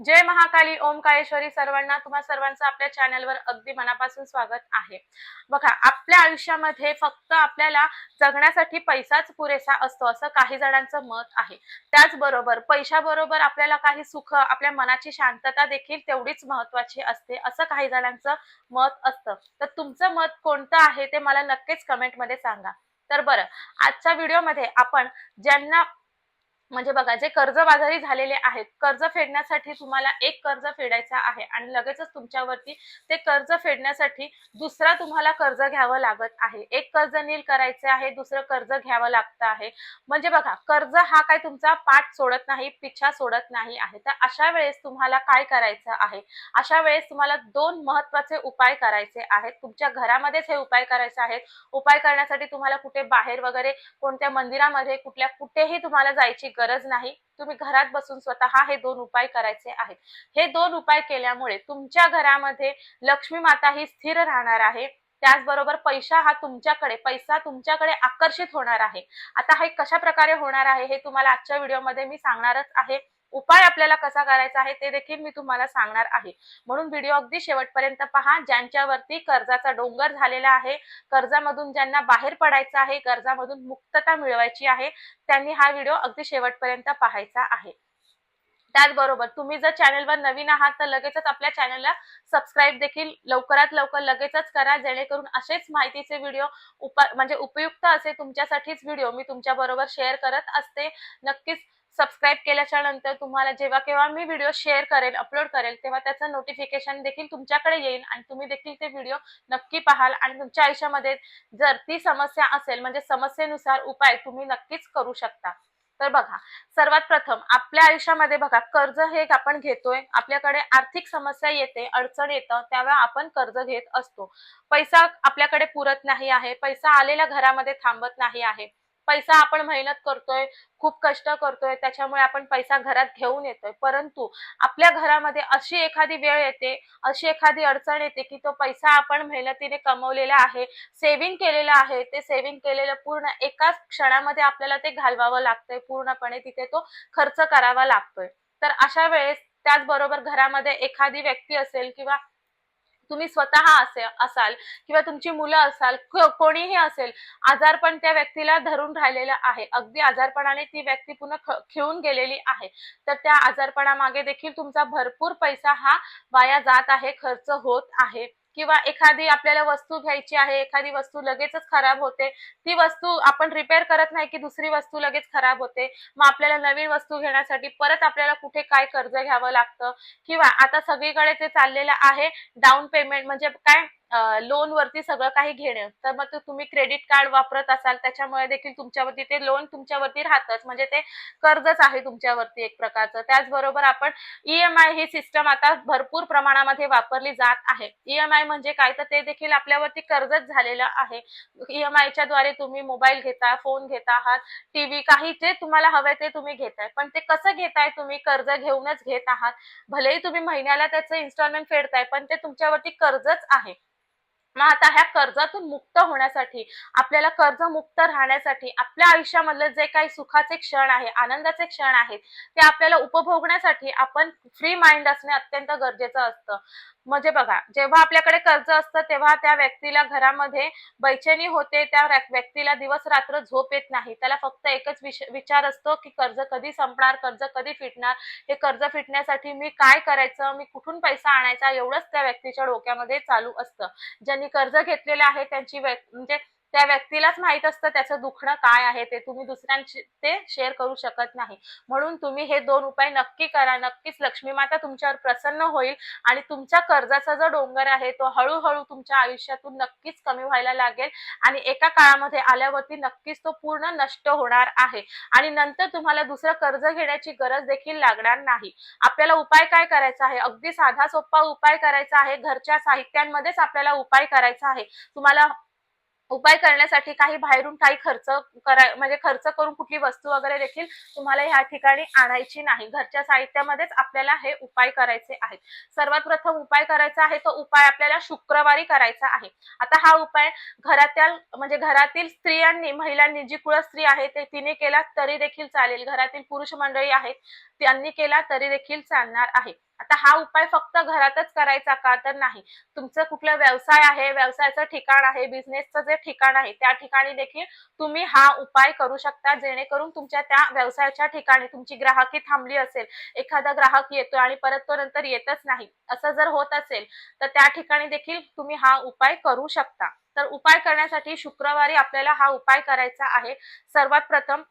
जय महाकाली ओम काळेश्वरी सर्वांना तुम्हा सर्वांचं आपल्या चॅनलवर अगदी मनापासून स्वागत आहे. बघा आपल्या आयुष्यामध्ये फक्त आपल्याला जगण्यासाठी पैसाच पुरेसा असतो असं काही जणांचं मत आहे. त्याचबरोबर पैशाबरोबर आपल्याला काही सुख आपल्या मनाची शांतता देखील तेवढीच महत्वाची असते असं काही जणांचं मत असतं. तर तुमचं मत कोणतं आहे ते मला नक्कीच कमेंटमध्ये सांगा. तर बरं आजच्या व्हिडिओमध्ये आपण ज्यांना म्हणजे बघा जे कर्जबाजारी झालेले आहेत कर्ज फेडण्यासाठी तुम्हाला एक कर्ज फेडायचा आहे आणि लगेचच तुमच्यावरती ते कर्ज फेडण्यासाठी दुसरा तुम्हाला कर्ज घ्यावं लागत आहे. एक कर्ज नील करायचे आहे दुसरं कर्ज घ्यावं लागतं आहे. म्हणजे बघा कर्ज हा काय तुमचा पाठ सोडत नाही पिछा सोडत नाही आहे. तर अशा वेळेस तुम्हाला काय करायचं आहे? अशा वेळेस तुम्हाला दोन महत्त्वाचे उपाय करायचे आहेत. तुमच्या घरामध्येच हे उपाय करायचे आहेत. उपाय करण्यासाठी तुम्हाला कुठे बाहेर वगैरे कोणत्या मंदिरामध्ये कुठल्या कुठेही तुम्हाला जायची गरज नाही. तुम्ही घरात बसून स्वतः हे दोन उपाय करायचे आहेत. हे दोन उपाय केल्यामुळे तुमच्या घरामध्ये लक्ष्मी माता ही स्थिर राहणार आहे. त्याचबरोबर पैसा हा तुमच्याकडे पैसा तुमच्याकडे आकर्षित होणार आहे. आता हे कशा प्रकारे होणार आहे हे तुम्हाला आजच्या व्हिडिओमध्ये मी सांगणारच आहे. उपाय आपल्याला कसा करायचा आहे ते देखील मी तुम्हाला सांगणार आहे. म्हणून व्हिडिओ अगदी शेवटपर्यंत पहा. ज्यांच्यावरती कर्जाचा डोंगर झालेला आहे कर्जामधून ज्यांना बाहेर पडायचं आहे कर्जामधून मुक्तता मिळवायची आहे त्यांनी हा व्हिडिओ अगदी शेवटपर्यंत पाहायचा आहे. त्याचबरोबर तुम्ही जर चॅनलवर नवीन आहात तर लगेचच आपल्या चॅनलला सबस्क्राईब देखील लवकरात लवकर लगेचच करा. जेणेकरून असेच माहितीचे व्हिडिओ उप म्हणजे उपयुक्त असे तुमच्यासाठीच व्हिडिओ मी तुमच्या बरोबर शेअर करत असते. नक्कीच सबस्क्राईब केल्याच्यानंतर तुम्हाला जेव्हा केव्हा मी व्हिडिओ शेअर करेल अपलोड करेल तेव्हा त्याचं नोटिफिकेशन देखील तुमच्याकडे येईल आणि तुम्ही देखील ते व्हिडिओ नक्की पाहाल आणि तुमच्या आयुष्यामध्ये जर ती समस्या असेल म्हणजे समस्येनुसार उपाय तुम्ही नक्कीच करू शकता. तर बघा सर्वात प्रथम आपल्या आयुष्यामध्ये बघा कर्ज हे आपण घेतोय आपल्याकडे आर्थिक समस्या येते अडचण येतं त्यावेळेला आपण कर्ज घेत असतो. पैसा आपल्याकडे पुरत नाही आहे पैसा आलेल्या घरामध्ये थांबत नाही आहे. पैसा आपण मेहनत करतोय खूप कष्ट करतोय त्याच्यामुळे आपण पैसा घरात घेऊन येतोय. परंतु आपल्या घरामध्ये अशी एखादी वेळ येते अशी एखादी अडचण येते की तो पैसा आपण मेहनतीने कमवलेला आहे सेव्हिंग केलेलं आहे ते सेव्हिंग केलेलं पूर्ण एकाच क्षणामध्ये आपल्याला ते घालवावं लागतंय पूर्णपणे तिथे तो खर्च करावा लागतोय. तर अशा वेळेस त्याचबरोबर घरामध्ये एखादी व्यक्ती असेल किंवा तुम्ही स्वतः असे असाल किंवा तुमची मुलं असाल कोणीही असेल आजारपण त्या व्यक्तीला धरून राहिलेलं आहे. अगदी आजारपणाने ती व्यक्ती पुन्हा खिळून गेलेली आहे. तर त्या आजारपणामागे देखील तुमचा भरपूर पैसा हा वाया जात आहे खर्च होत आहे. किंवा एखादी आपल्याला वस्तू घ्यायची आहे एखादी वस्तू लगेचच खराब होते ती वस्तू आपण रिपेअर करत नाही की दुसरी वस्तू लगेच खराब होते मग आपल्याला नवीन वस्तू घेण्यासाठी परत आपल्याला कुठे काय कर्ज घ्यावं लागतं? किंवा आता सगळीकडे ते चाललेलं आहे डाऊन पेमेंट म्हणजे काय? लोन वरती सगळं काही घेणं तर मग तुम्ही क्रेडिट कार्ड वापरत असाल त्याच्यामुळे देखील तुमच्यावरती ते लोन तुमच्यावरती राहतच. म्हणजे ते कर्जच आहे तुमच्यावरती एक प्रकारचं. त्याचबरोबर आपण ईएमआय ही सिस्टम आता भरपूर प्रमाणामध्ये वापरली जात आहे. ईएमआय म्हणजे काय? तर ते देखील आपल्यावरती कर्जच झालेलं आहे. ईएमआयच्या द्वारे तुम्ही मोबाईल घेता फोन घेता आहात टीव्ही काही जे तुम्हाला हवंय ते तुम्ही घेताय. पण ते कसं घेताय? तुम्ही कर्ज घेऊनच घेत आहात. भलेही तुम्ही महिन्याला त्याचं इन्स्टॉलमेंट फेडताय पण ते तुमच्यावरती कर्जच आहे. मग आता ह्या कर्जातून मुक्त होण्यासाठी आपल्याला कर्जमुक्त राहण्यासाठी आपल्या आयुष्यामधले जे काही सुखाचे क्षण आहे आनंदाचे क्षण आहेत ते आपल्याला उपभोगण्यासाठी आपण फ्री माइंड असणे अत्यंत गरजेचं असतं. म्हणजे बघा जेव्हा आपल्याकडे कर्ज असतं तेव्हा त्या व्यक्तीला घरामध्ये बैचेनी होते त्या व्यक्तीला दिवस रात्र झोप येत नाही. त्याला फक्त एकच विचार असतो की कर्ज कधी संपणार कर्ज कधी फिटणार हे कर्ज फिटण्यासाठी मी काय करायचं मी कुठून पैसा आणायचा एवढंच त्या व्यक्तीच्या डोक्यामध्ये चालू असतं. ज्यांनी कर्ज घेतलेले आहे त्यांची म्हणजे त्या व्यक्तीलाच माहीत असतं त्याचं दुखणं काय आहे ते तुम्ही दुसऱ्यांशी ते शेअर करू शकत नाही. म्हणून तुम्ही हे दोन उपाय नक्की करा. नक्कीच लक्ष्मी माता तुमच्यावर प्रसन्न होईल आणि तुमच्या कर्जाचा जो डोंगर आहे तो हळूहळू तुमच्या आयुष्यातून नक्कीच कमी व्हायला लागेल आणि एका काळामध्ये आल्यावरती नक्कीच तो पूर्ण नष्ट होणार आहे. आणि नंतर तुम्हाला दुसरं कर्ज घेण्याची गरज देखील लागणार नाही. आपल्याला उपाय काय करायचा आहे? अगदी साधा सोपा उपाय करायचा आहे. घरच्या साहित्यांमध्येच आपल्याला उपाय करायचा आहे. तुम्हाला उपाय करण्यासाठी काही बाहेरून काही खर्च कराय म्हणजे खर्च करून कुठली वस्तू वगैरे देखील तुम्हाला ह्या ठिकाणी आणायची नाही. घरच्या साहित्यामध्येच आपल्याला हे उपाय करायचे आहेत. सर्वात प्रथम उपाय करायचा आहे तो उपाय आपल्याला शुक्रवारी करायचा आहे. आता हा उपाय घरातील म्हणजे घरातील स्त्रियांनी महिलांनी जी कुळ स्त्री आहे ते तिने केला तरी देखील चालेल. घरातील पुरुष मंडळी आहेत त्यांनी केला तरी देखील चालणार आहे. आता हा उपाय फक्त घरातच करायचा का तर नाही. तुमचं कुठला व्यवसाय आहे व्यवसायाचं ठिकाण आहे बिझनेसचं जे ठिकाण आहे त्या ठिकाणी देखील तुम्ही हा उपाय करू शकता जेणेकरून तुमच्या त्या व्यवसायाच्या ठिकाणी तुमची ग्राहकी थांबली असेल एखादा ग्राहक येतो आणि परत तो नंतर येतच नाही. असं जर होत असेल तर त्या ठिकाणी देखील तुम्ही हा उपाय करू शकता. तर उपाय करण्यासाठी शुक्रवारी आपल्याला हा उपाय करायचा आहे. सर्वात प्रथम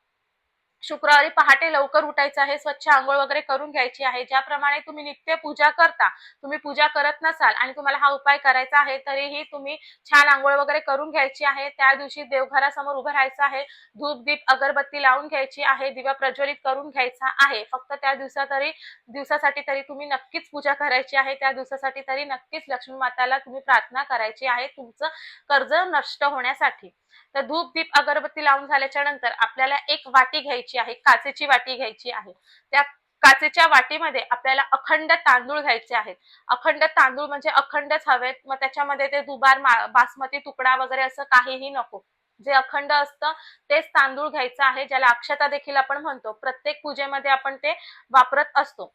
शुक्रवारी पहाटे लवकर उठायचं आहे स्वच्छ आंघोळ वगैरे करून घ्यायची आहे. ज्याप्रमाणे तुम्ही नित्य पूजा करता तुम्ही पूजा करत नसाल आणि तुम्हाला हा उपाय करायचा आहे तरीही तुम्ही छान आंघोळ वगैरे करून घ्यायची आहे. त्या दिवशी देवघरासमोर उभं राहायचं आहे. धूप दीप अगरबत्ती लावून घ्यायची आहे दिवा प्रज्वलित करून घ्यायचा आहे. फक्त त्या दिवसा तरी दिवसासाठी तरी तुम्ही नक्कीच पूजा करायची आहे. त्या दिवसासाठी तरी नक्कीच लक्ष्मी माताला तुम्ही प्रार्थना करायची आहे तुमचं कर्ज नष्ट होण्यासाठी. तर धूप दीप अगरबत्ती लावून झाल्याच्यानंतर आपल्याला एक वाटी घ्यायची आहे काचेची वाटी घ्यायची आहे. त्या काचेच्या वाटीमध्ये आपल्याला अखंड तांदूळ घ्यायचे आहेत. अखंड तांदूळ म्हणजे अखंडच हवेत मग त्याच्यामध्ये ते दुबार बासमती तुकडा वगैरे असं काहीही नको. जे अखंड असतं तेच तांदूळ घ्यायचं आहे ज्याला अक्षता देखील आपण म्हणतो. प्रत्येक पूजेमध्ये आपण ते वापरत असतो.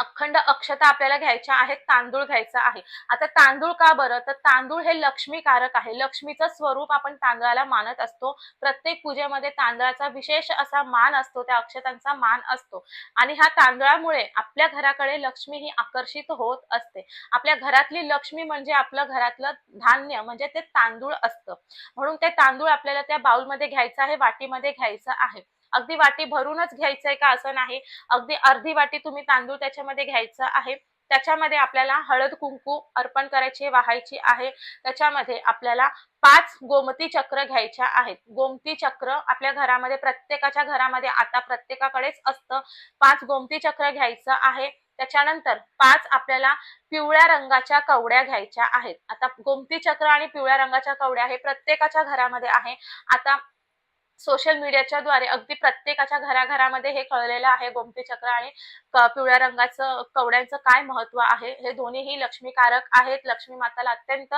अखंड अक्षता आपल्याला घ्यायच्या आहेत तांदूळ घ्यायचा आहे. आता तांदूळ का बरं? तर तांदूळ हे लक्ष्मीकारक आहे. लक्ष्मीचं स्वरूप आपण तांदळाला मानत असतो. प्रत्येक पूजेमध्ये तांदळाचा विशेष असा मान असतो त्या अक्षतांचा मान असतो. आणि ह्या तांदळामुळे आपल्या घराकडे लक्ष्मी ही आकर्षित होत असते. आपल्या घरातली लक्ष्मी म्हणजे आपलं घरातलं धान्य म्हणजे ते तांदूळ असतं. म्हणून ते तांदूळ आपल्याला त्या बाउलमध्ये घ्यायचं आहे वाटीमध्ये घ्यायचं आहे. अगदी वाटी भरूनच घ्यायचंय का असं नाही. अगदी अर्धी वाटी तुम्ही तांदूळ त्याच्यामध्ये घ्यायचा आहे. त्याच्यामध्ये आपल्याला हळद कुंकू अर्पण करायची वाहायची आहे. त्याच्यामध्ये आपल्याला पाच गोमती चक्र घ्यायच्या आहेत. गोमती चक्र आपल्या घरामध्ये प्रत्येकाच्या घरामध्ये आता प्रत्येकाकडेच असतं. पाच गोमती चक्र घ्यायचं आहे. त्याच्यानंतर पाच आपल्याला पिवळ्या रंगाच्या कवड्या घ्यायच्या आहेत. आता गोमती चक्र आणि पिवळ्या रंगाच्या कवड्या हे प्रत्येकाच्या घरामध्ये आहे. आता सोशल मीडियाच्या द्वारे अगदी प्रत्येकाच्या घराघरामध्ये हे कळलेलं आहे. गोमती चक्र आणि पिवळ्या रंगाचं कवड्यांचं काय महत्त्व आहे? हे दोन्हीही लक्ष्मीकारक आहेत. लक्ष्मी माताला अत्यंत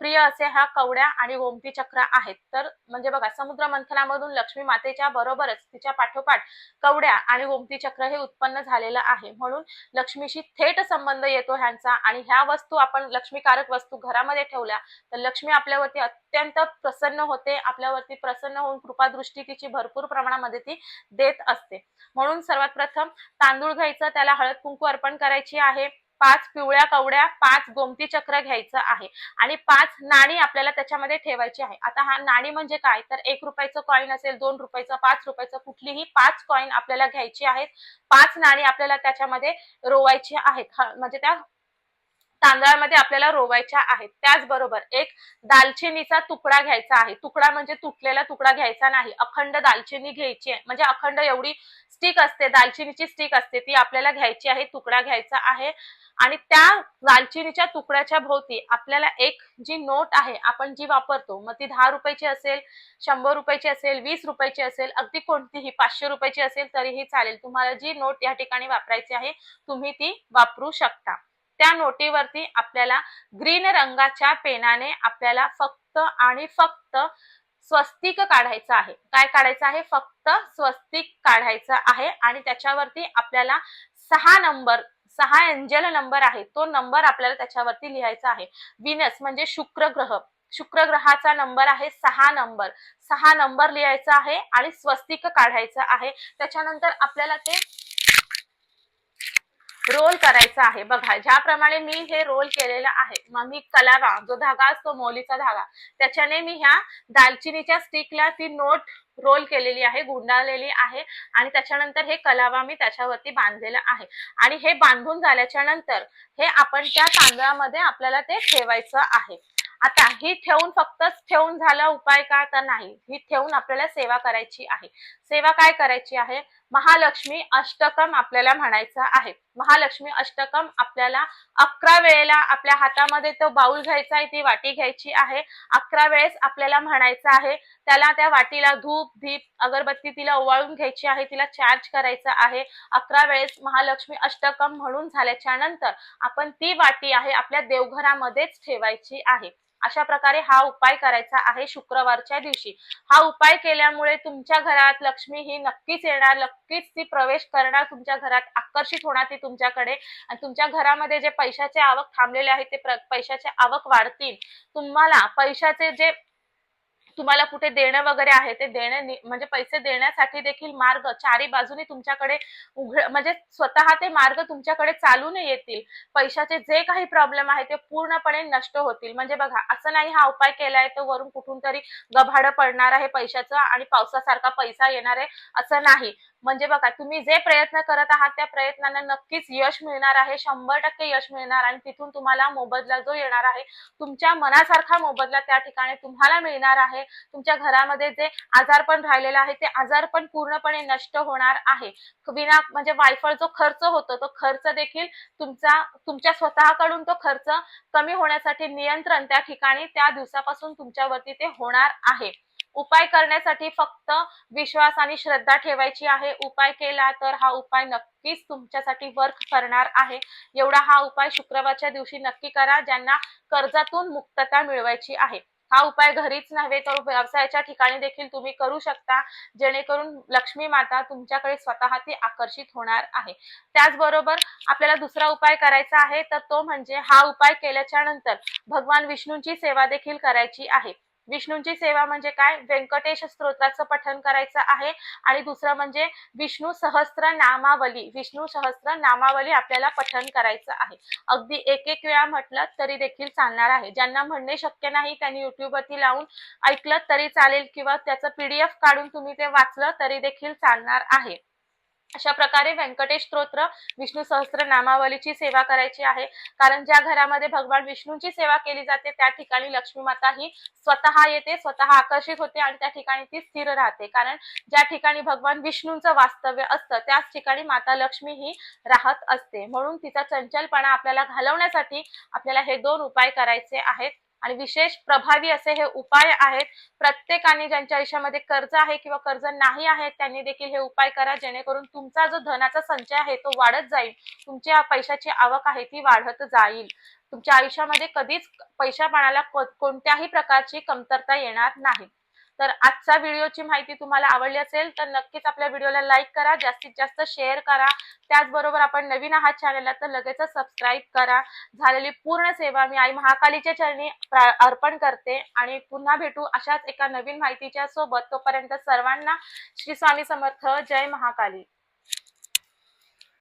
प्रिय असे ह्या कवड्या आणि गोमती चक्र आहेत. तर म्हणजे बघा समुद्र मंथनामधून लक्ष्मी मातेच्या बरोबरच तिच्या पाठोपाठ कवड्या आणि गोमती चक्र हे उत्पन्न झालेलं आहे. म्हणून लक्ष्मीशी थेट संबंध येतो ह्यांचा आणि ह्या वस्तू आपण लक्ष्मीकारक वस्तू घरामध्ये ठेवल्या तर लक्ष्मी आपल्यावरती अत्यंत प्रसन्न होते. आपल्यावरती प्रसन्न होऊन कृपादृष्टी तिची भरपूर प्रमाणामध्ये ती देत असते. म्हणून सर्वात प्रथम तांदूळ घ्यायचं त्याला हळद कुंकू अर्पण करायची आहे. पाच पिवळ्या कवड्या पाच गोमती चक्र घ्यायचं आहे. आणि पाच नाणी आपल्याला त्याच्यामध्ये ठेवायची आहे. आता हा नाणी म्हणजे काय? तर एक रुपयाचं कॉईन असेल दोन रुपयाचं पाच रुपयाचं कुठलीही पाच कॉईन आपल्याला घ्यायची आहेत. पाच नाणी आपल्याला त्याच्यामध्ये रोवायची आहेत. म्हणजे त्या तांदळामध्ये आपल्याला रोवायच्या आहेत. त्याचबरोबर एक दालचिनीचा तुकडा घ्यायचा आहे. तुकडा म्हणजे तुटलेला तुकडा घ्यायचा नाही. अखंड दालचिनी घ्यायची आहे. म्हणजे अखंड एवढी स्टिक असते दालचिनीची स्टिक असते ती आपल्याला घ्यायची आहे तुकडा घ्यायचा आहे. आणि त्या दालचिनीच्या तुकड्याच्या भोवती आपल्याला एक जी नोट आहे आपण जी वापरतो मग ती दहा रुपयाची असेल शंभर रुपयाची असेल वीस रुपयाची असेल अगदी कोणतीही पाचशे रुपयाची असेल तरीही चालेल. तुम्हाला जी नोट या ठिकाणी वापरायची आहे तुम्ही ती वापरू शकता. त्या नोटीवरती आपल्याला ग्रीन रंगाच्या पेनाने आपल्याला फक्त आणि फक्त स्वस्तिक काढायचं आहे. काय काढायचं आहे? फक्त स्वस्तिक काढायचं आहे आणि त्याच्यावरती आपल्याला सहा नंबर सहा एंजल नंबर आहे. तो नंबर आपल्याला त्याच्यावरती लिहायचा आहे. विनस म्हणजे शुक्र ग्रह. शुक्र ग्रहाचा नंबर आहे सहा नंबर. सहा नंबर लिहायचा आहे आणि स्वस्तिक काढायचं आहे. त्याच्यानंतर आपल्याला ते रोल करायचा आहे. बघा ज्याप्रमाणे मी हे रोल केलेलं आहे मग मी कलावा जो धागा असतो मौलीचा धागा त्याच्याने मी ह्या दालचिनीच्या स्टिकला ती नोट रोल केलेली आहे गुंडाळलेली आहे आणि त्याच्यानंतर हे कलावा मी त्याच्यावरती बांधलेलं आहे. आणि हे बांधून झाल्याच्यानंतर हे आपण त्या तांदळामध्ये आपल्याला ते ठेवायचं आहे. आता ही ठेवून फक्तच ठेवून झाला उपाय का तर नाही. ही ठेवून आपल्याला सेवा करायची आहे. सेवा काय करायची आहे? महालक्ष्मी अष्टकम आपल्याला म्हणायचं आहे. महालक्ष्मी अष्टकम आपल्याला अकरा वेळेला आपल्या हातामध्ये तो बाऊल घ्यायचा आहे ती वाटी घ्यायची आहे. अकरा वेळेस आपल्याला म्हणायचं आहे त्याला त्या वाटीला धूप धीप अगरबत्ती तिला ओवाळून घ्यायची आहे तिला चार्ज करायचा आहे. अकरा वेळेस महालक्ष्मी अष्टकम म्हणून झाल्याच्यानंतर आपण ती वाटी आहे आपल्या देवघरामध्येच ठेवायची आहे. अशा प्रकारे हा उपाय करायचा आहे शुक्रवारच्या दिवशी. हा उपाय केल्यामुळे तुमच्या घरात लक्ष्मी ही नक्कीच येणार नक्कीच ती प्रवेश करणार तुमच्या घरात आकर्षित होणार ती तुमच्याकडे. आणि तुमच्या घरामध्ये जे पैशाचे आवक थांबलेले आहेत ते प्र- पैशाचे आवक वाढतील. तुम्हाला पैशाचे जे तुम्हाला कुठे देणं वगैरे आहे ते देणं म्हणजे पैसे देण्यासाठी देखील मार्ग चारी बाजूने तुमच्याकडे उघड म्हणजे स्वतः ते मार्ग तुमच्याकडे चालून येतील. पैशाचे जे काही प्रॉब्लेम आहे ते पूर्णपणे नष्ट होतील. म्हणजे बघा असं नाही हा उपाय केलाय तर वरून कुठून तरी गभाडं पडणार आहे पैशाचं आणि पावसासारखा पैसा येणार आहे असं नाही. म्हणजे बघा तुम्ही जे प्रयत्न करत आहात त्या प्रयत्नांना नक्कीच यश मिळणार आहे शंभर टक्के यश मिळणार आणि तिथून तुम्हाला मोबदला जो येणार आहे तुमच्या मनासारखा मोबदला त्या ठिकाणी तुम्हाला मिळणार आहे. तुमच्या घरामध्ये जे आजारपण राहिलेलं आहे ते आजारपण पूर्णपणे नष्ट होणार आहे. विना म्हणजे वायफळ जो खर्च होतो तो खर्च देखील तुमचा तुमच्या स्वतःकडून तो खर्च कमी होण्यासाठी नियंत्रण त्या ठिकाणी त्या दिवसापासून तुमच्यावरती ते होणार आहे. उपाय करण्यासाठी फक्त विश्वास आणि श्रद्धा ठेवायची आहे. उपाय केला तर हा उपाय नक्कीच तुमच्यासाठी वर्क करणार आहे. एवढा हा उपाय शुक्रवारच्या दिवशी नक्की करा ज्यांना कर्जातून मुक्तता मिळवायची आहे. हा उपाय घरीच नव्हे तर व्यवसायाच्या ठिकाणी देखील तुम्ही करू शकता. जेणेकरून लक्ष्मी माता तुमच्याकडे स्वतः ती आकर्षित होणार आहे. त्याचबरोबर आपल्याला दुसरा उपाय करायचा आहे तर तो म्हणजे हा उपाय केल्याच्यानंतर भगवान विष्णूंची सेवा देखील करायची आहे. विष्णूंची सेवा म्हणजे काय? व्यंकटेश स्तोत्राचं पठन करायचं आहे. आणि दुसरं म्हणजे विष्णू सहस्त्र नामावली. विष्णू सहस्त्र नामावली आपल्याला पठन करायचं आहे. अगदी एक एक वेळा म्हटलं तरी देखील चालणार आहे. ज्यांना म्हणणे शक्य नाही त्यांनी युट्यूबवरती लावून ऐकलं तरी चालेल किंवा त्याचं पीडीएफ काढून तुम्ही ते वाचलं तरी देखील चालणार आहे. अशा प्रकारे व्यंकटेश स्तोत्र विष्णू सहस्त्र नामावलीची सेवा करायची आहे. कारण ज्या घरामध्ये भगवान विष्णूंची सेवा केली जाते त्या ठिकाणी लक्ष्मी माता ही स्वतः येते स्वतः आकर्षित होते आणि त्या ठिकाणी ती स्थिर राहते. कारण ज्या ठिकाणी भगवान विष्णूंचं वास्तव्य असतं त्याच ठिकाणी माता लक्ष्मी ही राहत असते. म्हणून तिचा चंचलपणा आपल्याला घालवण्यासाठी आपल्याला हे दोन उपाय करायचे आहेत. आणि विशेष प्रभावी असे हे उपाय आहेत. प्रत्येकाने ज्यांच्या आयुष्यामध्ये कर्ज आहे किंवा कर्ज नाही आहे त्यांनी देखील हे उपाय करा. जेणेकरून तुमचा जो धनाचा संचय आहे तो वाढत जाईल. तुमच्या पैशाची आवक आहे ती वाढत जाईल. तुमच्या आयुष्यामध्ये कधीच पैशापणाला कोणत्याही प्रकारची कमतरता येणार नाही. तर आजचा व्हिडिओची माहिती तुम्हाला आवडली असेल तर नक्कीच आपल्या व्हिडिओला लाईक करा जास्तीत जास्त शेअर करा. त्याचबरोबर आपण नवीन आहात चॅनलला तर लगेच सबस्क्राईब करा. झालेली पूर्ण सेवा मी आई महाकालीच्या चरणी प्रा- अर्पण करते आणि पुन्हा भेटू अशाच एका नवीन माहितीच्या सोबत. तोपर्यंत सर्वांना श्री स्वामी समर्थ. जय महाकाली.